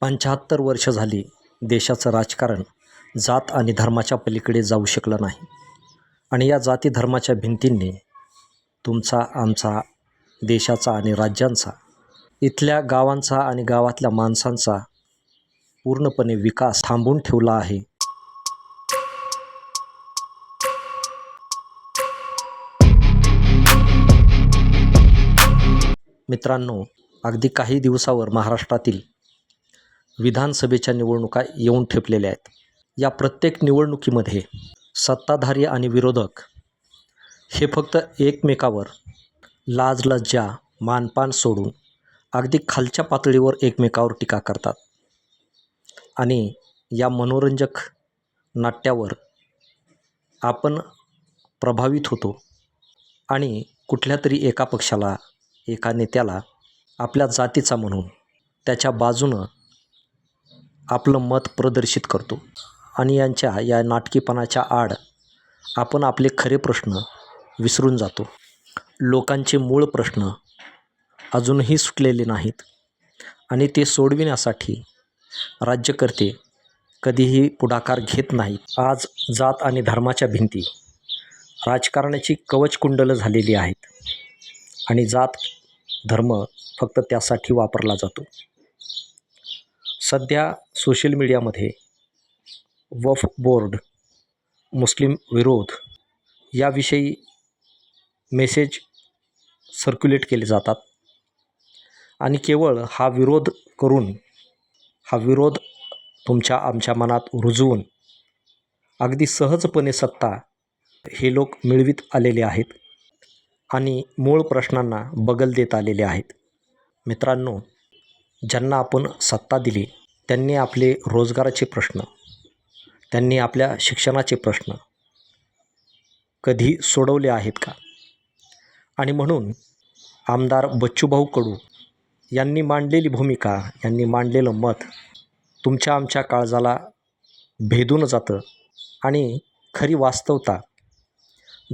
पंच्याहत्तर वर्ष झाली देशाचं राजकारण जात आणि धर्माच्या पलीकडे जाऊ शकलं नाही. आणि या जाती धर्माच्या भिंतींनी तुमचा आमचा देशाचा आणि राज्यांचा इथल्या गावांचा आणि गावातल्या माणसांचा पूर्णपणे विकास थांबून ठेवला आहे. मित्रांनो अगदी काही दिवसावर महाराष्ट्रातील विधानसभेच्या निवडणुका येऊन ठेपलेल्या आहेत. या प्रत्येक निवडणुकीमध्ये सत्ताधारी आणि विरोधक हे फक्त एकमेकावर लाज लज्जा मानपान सोडून अगदी खालच्या पातळीवर एकमेकावर टीका करतात. आणि या मनोरंजक नाट्यावर आपण प्रभावित होतो आणि कुठल्या तरी एका पक्षाला एका नेत्याला आपल्या जातीचा म्हणून त्याच्या बाजूनं आपलं मत प्रदर्शित करतो. आणि यांच्या या नाटकीपणाच्या आड आपण आपले खरे प्रश्न विसरून जातो. लोकांचे मूळ प्रश्न अजूनही सुटलेले नाहीत. आणि ते सोडविण्यासाठी राज्यकर्ते कधीही पुढाकार घेत नाहीत. आज जात आणि धर्माच्या भिंती राजकारणाची कवचकुंडलं झालेली आहेत. आणि जात धर्म फक्त त्यासाठी वापरला जातो. सध्या सोशल मीडियामध्ये वफ बोर्ड मुस्लिम विरोध याविषयी मेसेज सर्क्युलेट केले जातात. आणि केवळ हा विरोध करून हा विरोध तुमच्या आमच्या मनात रुजवून अगदी सहजपणे सत्ता हे लोक मिळवीत आलेले आहेत आणि मूळ प्रश्नांना बगल देत आलेले आहेत. मित्रांनो ज्यांना आपण सत्ता दिली त्यांनी आपले रोजगाराचे प्रश्न त्यांनी आपल्या शिक्षणाचे प्रश्न कधी सोडवले आहेत का? आणि म्हणून आमदार बच्चूभाऊ कडू यांनी मांडलेली भूमिका यांनी मांडलेलं मत तुमच्या आमच्या काळजाला भेदून जातं आणि खरी वास्तवता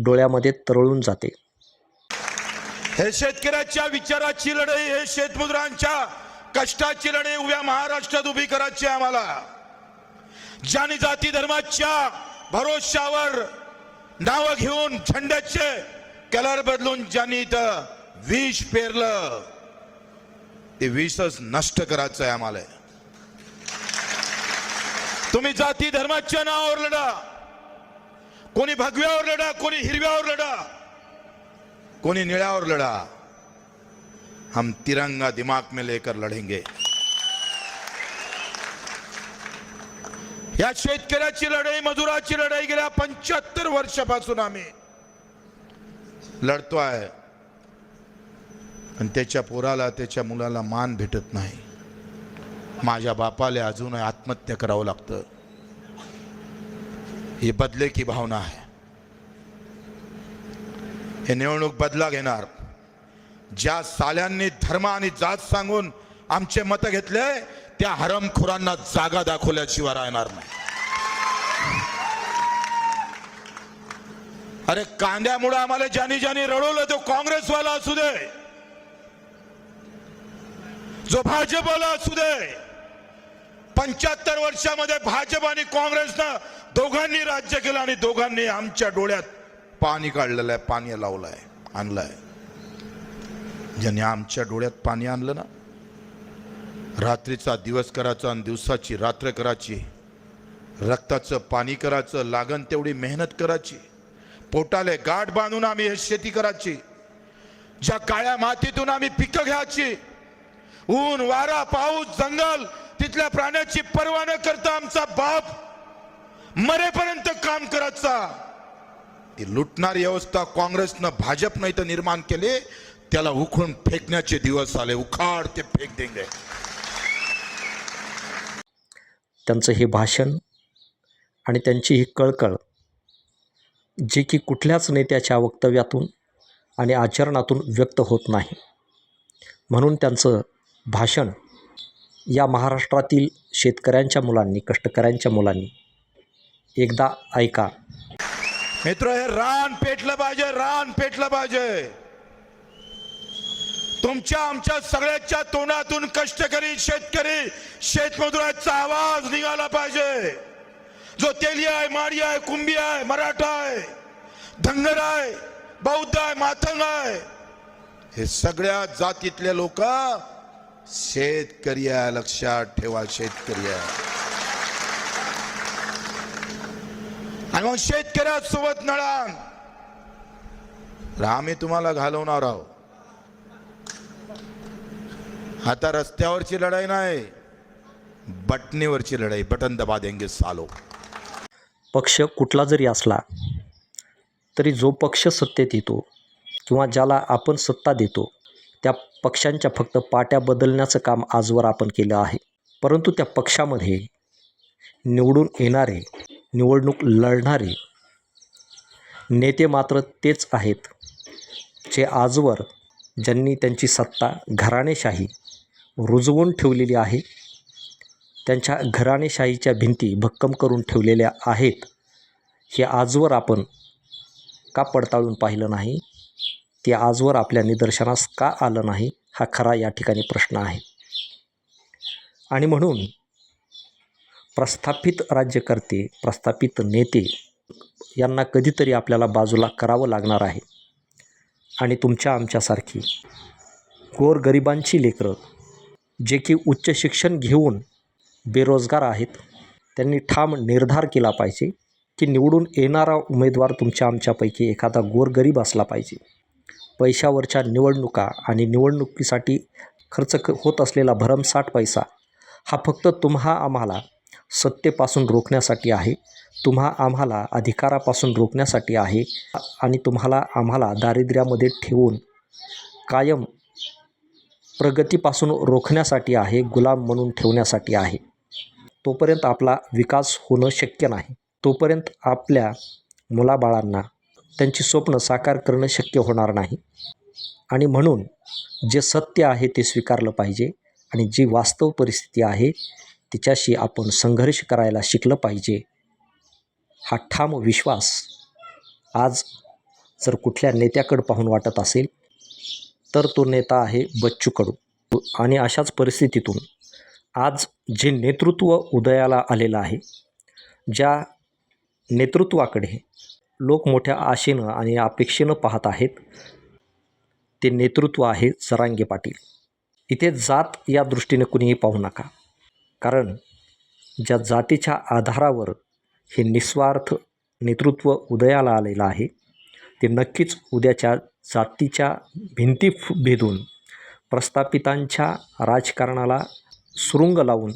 डोळ्यामध्ये तरळून जाते. हे शेतकऱ्याच्या विचाराची लढाई हे शेतमजुरांच्या कष्टाची लढाई उभ्या महाराष्ट्रात उभी करायची आहे आम्हाला. ज्यांनी जाती धर्माच्या भरोशावर नाव घेऊन झंड्याचे कलर बदलून ज्यांनी इथं विष पेरलं ते विषच नष्ट करायचं आहे आम्हाला. तुम्ही जाती धर्माच्या नावावर लढा. कोणी भगव्यावर लढा कोणी हिरव्यावर लढा कोणी निळ्यावर लढा. हम तिरंगा दिमाग में लेकर लढेंगे या शेतकऱ्याची लढाई मजुराची लढाई गेल्या पंच्याहत्तर वर्षापासून आम्ही लढतो आहे. आणि त्याच्या पोराला त्याच्या मुलाला मान भेटत नाही. माझ्या बापाला अजूनही आत्महत्या करावं लागतं. ही बदले की भावना आहे. हे निवडणूक बदला घेणार. ज्या साल्यांनी धर्म आणि जात सांगून आमचे मत घेतले त्या हरमखोरांना जागा दाखवल्याशिवाय राहणार नाही. अरे कांद्यामुळे आम्हाला ज्यानी ज्यानी रडवलं तो काँग्रेसवाला असू दे जो भाजपवाला असू दे. पंच्याहत्तर वर्षामध्ये भाजप आणि काँग्रेसनं दोघांनी राज्य केलं आणि दोघांनी आमच्या डोळ्यात पाणी काढलेलं आहे पाणी लावलंय आणलंय. ज्यांनी आमच्या डोळ्यात पाणी आणलं ना रात्रीचा दिवस करायचा आणि दिवसाची रात्र करायची रक्ताचं पाणी करायचं लागण तेवढी मेहनत करायची पोटाले गाठ बांधून आम्ही हे शेती करायची ज्या काळ्या मातीतून आम्ही पिकं घ्यायची ऊन वारा पाऊस जंगल तिथल्या प्राण्याची पर्वा न करता आमचा बाप मरेपर्यंत काम करायचा. ती लुटणारी व्यवस्था काँग्रेसनं भाजपनं इथं निर्माण केली. त्याला उखळून फेकण्याचे दिवस आले. उखाड ते फेक देंगे. त्यांचं हे भाषण आणि त्यांची ही कळकळ जी की कुठल्याच नेत्याच्या वक्तव्यातून आणि आचरणातून व्यक्त होत नाही. म्हणून त्यांचं भाषण या महाराष्ट्रातील शेतकऱ्यांच्या मुलांनी कष्टकऱ्यांच्या मुलांनी एकदा ऐका. मित्र हे रान पेटलं पाहिजे रान पेटलं पाहिजे. तुमच्या आमच्या सगळ्याच्या तोंडातून कष्टकरी शेतकरी शेतमजुराचा आवाज निघाला पाहिजे. जो तेली आहे माडी आहे कुंभी आहे मराठा आहे धनगर आहे बौद्ध आहे माथंग आहे. हे सगळ्या जातीतले लोक शेतकरी आहे लक्षात ठेवा शेतकरी आहे. आणि मग शेतकऱ्यासोबत नळान आम्ही तुम्हाला घालवणार आहोत आता रस्त्यावरची लढाई नाही बटणीवरची लढाई बटन दबा देंगे सालो. पक्ष कुठला जरी असला तरी जो पक्ष सत्तेत येतो किंवा ज्याला आपण सत्ता देतो त्या पक्षांच्या फक्त पाट्या बदलण्याचं काम आजवर आपण केलं आहे. परंतु त्या पक्षामध्ये निवडून येणारे निवडणूक लढणारे नेते मात्र तेच आहेत जे आजवर ज्यांनी त्यांची सत्ता घराणेशाही रुजवून ठेवलेली आहे त्यांच्या घराणेशाहीच्या भिंती भक्कम करून ठेवलेल्या आहेत हे आजवर आपण का पडताळून पाहिलं नाही? ते आजवर आपल्या निदर्शनास का आलं नाही? हा खरा या ठिकाणी प्रश्न आहे. आणि म्हणून प्रस्थापित राज्यकर्ते प्रस्थापित नेते यांना कधीतरी आपल्याला बाजूला करावं लागणार आहे. आणि तुमच्या आमच्यासारखी गोरगरिबांची लेकरं जे की उच्च शिक्षण घेऊन बेरोजगार आहेत त्यांनी ठाम निर्धार केला पाहिजे की निवडून येणारा उमेदवार तुमच्या आमच्यापैकी एखादा गोरगरीब असला पाहिजे. पैशावरच्या निवडणुका आणि निवडणुकीसाठी खर्च क होत असलेला भरमसाठ पैसा हा फक्त तुम्हा आम्हाला सत्तेपासून रोखण्यासाठी आहे. तुम्हा आम्हाला अधिकारापासून रोखण्यासाठी आहे आणि तुम्हाला आम्हाला दारिद्र्यामध्ये ठेवून कायम प्रगतीपासून रोखण्यासाठी आहे गुलाम म्हणून ठेवण्यासाठी आहे. तोपर्यंत आपला विकास होणं शक्य नाही. तोपर्यंत आपल्या मुलाबाळांना त्यांची स्वप्न साकार करणं शक्य होणार नाही. आणि म्हणून जे सत्य आहे ते स्वीकारलं पाहिजे आणि जी वास्तव परिस्थिती आहे तिच्याशी आपण संघर्ष करायला शिकलं पाहिजे. हा ठाम विश्वास आज जर कुठल्या नेत्याकडं पाहून वाटत असेल तर तो नेता आहे बच्चू कडू आणि अशाच परिस्थितीतून आज जे नेतृत्व उदयाला आलेलं आहे ज्या नेतृत्वाकडे लोक मोठ्या आशेनं आणि अपेक्षेनं पाहत आहेत ते नेतृत्व आहे जरांगे पाटील. इथे जात या दृष्टीने कुणीही पाहू नका. कारण ज्या जातीच्या आधारावर हे निस्वार्थ नेतृत्व उदयाला आलेलं आहे ते नक्कीच उद्याच्या जातीच्या भिंती फु भेदून प्रस्थापितांच्या राजकारणाला सुरुंग लावून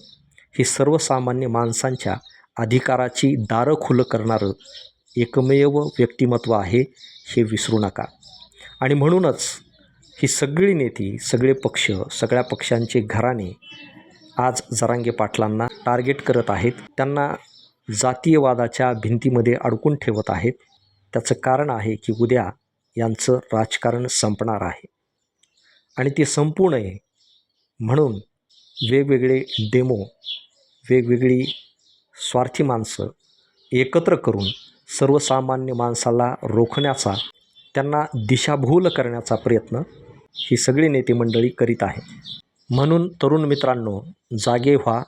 ही सर्वसामान्य माणसांच्या अधिकाराची दारं खुलं करणारं एकमेव व्यक्तिमत्व आहे हे विसरू नका. आणि म्हणूनच ही सगळी नेती सगळे पक्ष सगळ्या पक्षांचे घराणे आज जरांगे पाटलांना टार्गेट करत आहेत. त्यांना जातीयवादाच्या भिंतीमध्ये अडकून ठेवत आहेत. त्याचं कारण आहे की उद्या यांचं राजकारण संपणार आहे. आणि ते संपू नये म्हणून वेगवेगळे डेमो वेगवेगळी स्वार्थी माणसं एकत्र करून सर्वसामान्य माणसाला रोखण्याचा त्यांना दिशाभूल करण्याचा प्रयत्न ही सगळी नेते मंडळी करीत आहे म्हणून तरुण मित्रांनो जागे व्हा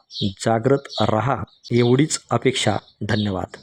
जागृत रहा एवढीच अपेक्षा धन्यवाद.